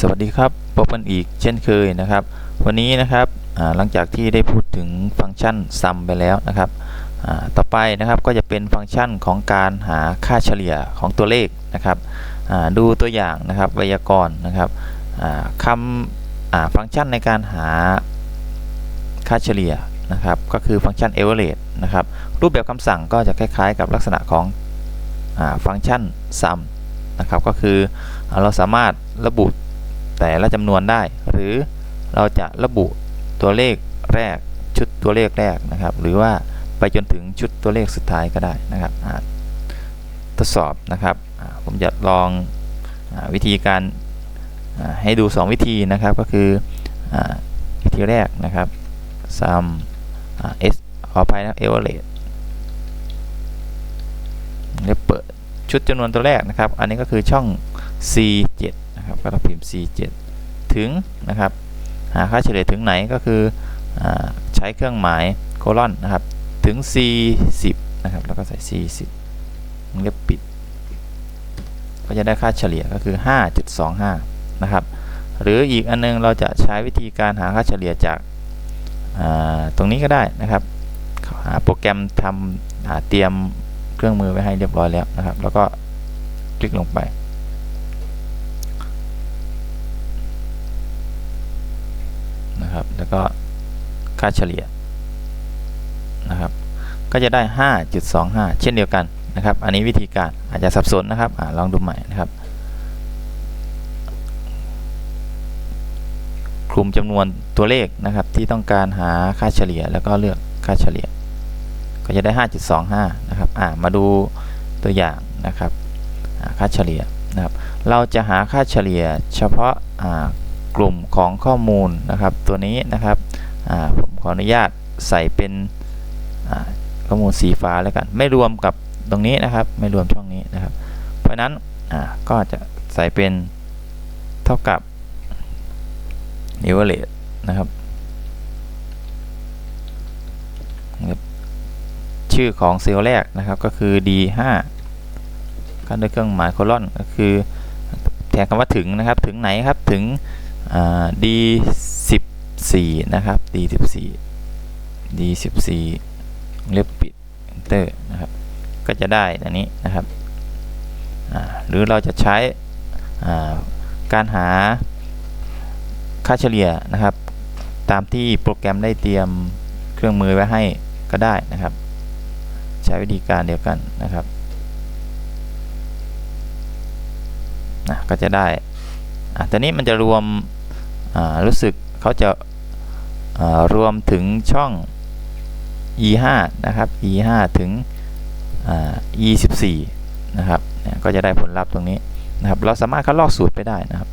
สวัสดีครับพบกันอีกเช่นเคยนะครับ วันนี้นะครับหลังจากที่ได้พูดถึงฟังก์ชัน sum ไปแล้วนะครับต่อไปนะครับก็จะเป็นฟังก์ชันของการหาค่าเฉลี่ยของตัวเลขนะครับดูตัวอย่างนะครับไวยากรณ์นะครับคำฟังก์ชันในการหาค่าเฉลี่ยนะครับก็คือฟังก์ชัน average นะครับรูปแบบคำสั่งก็จะคล้ายๆ กับลักษณะของอฟังก์ชัน sum นะครับก็คือเราสามารถระบุ แต่ละจำนวนได้ หรือเราจะระบุตัวเลขแรกชุดตัวเลขแรกนะครับ หรือว่าไปจนถึงชุดตัวเลขสุดท้ายก็ได้นะครับทดสอบนะครับผมจะลองอวิธีการให้ดู 2 วิธีนะครับก็คืออวิธีแรกนะครับ sum s ขออภัยนะ average เรียกเปิดชุดจำนวนตัวแรกนะครับ อันนี้ก็คือช่อง C7 นะครับก็ต้องพิมพ์ C7 ถึงนะครับ หาค่าเฉลี่ยถึงไหนก็คืออใช้เครื่องหมายโคลอนนะครับ ถึง C10 นะครับ แล้วก็ใส่ C10 เรียบปิด ก็จะได้ค่าเฉลี่ยก็คือ 5.25 นะครับ หรืออีกอันนึงเราจะใช้วิธีการหาค่าเฉลี่ยจากาตรงนี้ก็ได้นะครับหาโปรแกรมทำหาเตรียมเครื่องมือไว้ให้เรียบร้อยแล้วนะครับ แล้วก็คลิกลงไป นะครับ แล้วก็ค่าเฉลี่ยนะครับ ก็จะได้ 5.25 เช่นเดียวกันนะครับ อันนี้วิธีการอาจจะสับสนนะครับอลองดูใหม่นะครับคลุมจำนวนตัวเลขนะครับที่ต้องการหาค่าเฉลี่ยแล้วก็เลือกค่าเฉลี่ย ก็จะได้ 5.25 นะครับมาดูตัวอย่างนะครับค่าเฉลี่ยนะครับ เราจะหาค่าเฉลี่ยเฉพาะ กลุ่มของข้อมูลนะครับ ตัวนี้นะครับผมขออนุญาตใส่เป็นข้อมูลสีฟ้าแล้วกัน ไม่รวมกับตรงนี้นะครับ ไม่รวมช่องนี้นะครับ เพราะนั้นก็จะใส่เป็นเท่ากับ average นะครับชื่อของเซลล์แรกนะครับก็คือ D5 กันด้วยเครื่องหมายโคลอนก็คือแทนคำว่าถึงนะครับถึงไหนครับถึง D14 นะครับ D14 D14 เรียบปิด enter นะครับ ก็จะได้อันนี้นะครับ หรือเราจะใช้การหาค่าเฉลี่ยนะครับ ตามที่โปรแกรมได้เตรียมเครื่องมือไว้ให้ก็ได้นะครับ ใช้วิธีการเดียวกันนะครับนะก็จะได้ ตอนนี้มันจะรวมรู้สึกเขาจะรวมถึงช่อง e5 นะครับ e5 ถึง e14 นะครับก็จะได้ผลลัพธ์ตรงนี้นะครับ เราสามารถคัดลอกสูตรไปได้นะครับ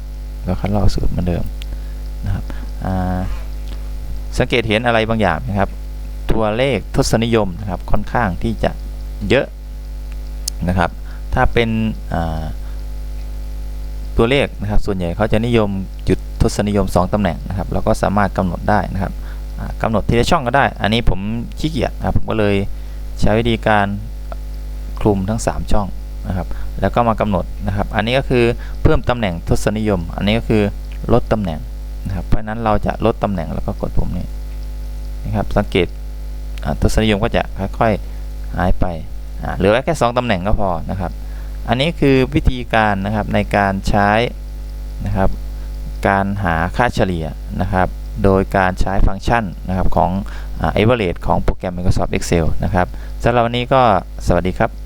เราคัดลอกสูตรเหมือนเดิมนะครับสังเกตเห็นอะไรบางอย่างนะครับ ตัวเลขทศนิยมนะครับค่อนข้างที่จะเยอะนะครับ ถ้าเป็น ตัวเลขนะครับ ส่วนใหญ่เขาจะนิยมจุดทศนิยม 2 ตำแหน่งนะครับเราก็สามารถกำหนดได้นะครับกำหนดทีละช่องก็ได้ อันนี้ผมขี้เกียจนะครับผมก็เลยใช้วิธีการคลุมทั้ง 3 ช่องนะครับ แล้วก็มากำหนดนะครับ อันนี้ก็คือเพิ่มตำแหน่งทศนิยม อันนี้ก็คือลดตำแหน่งนะครับ เพราะนั้นเราจะลดตำแหน่งแล้วก็กดปุ่มนี้นะครับ สังเกตทศนิยมก็จะค่อยๆหายไปเหลือแค่ 2ตำแหน่งก็พอนะครับ อันนี้คือวิธีการนะครับในการใช้นะครับการหาค่าเฉลี่ยนะครับ โดยการใช้ฟังก์ชันนะครับของ average ของโปรแกรม Microsoft Excel นะครับสำหรับวันนี้ก็สวัสดีครับ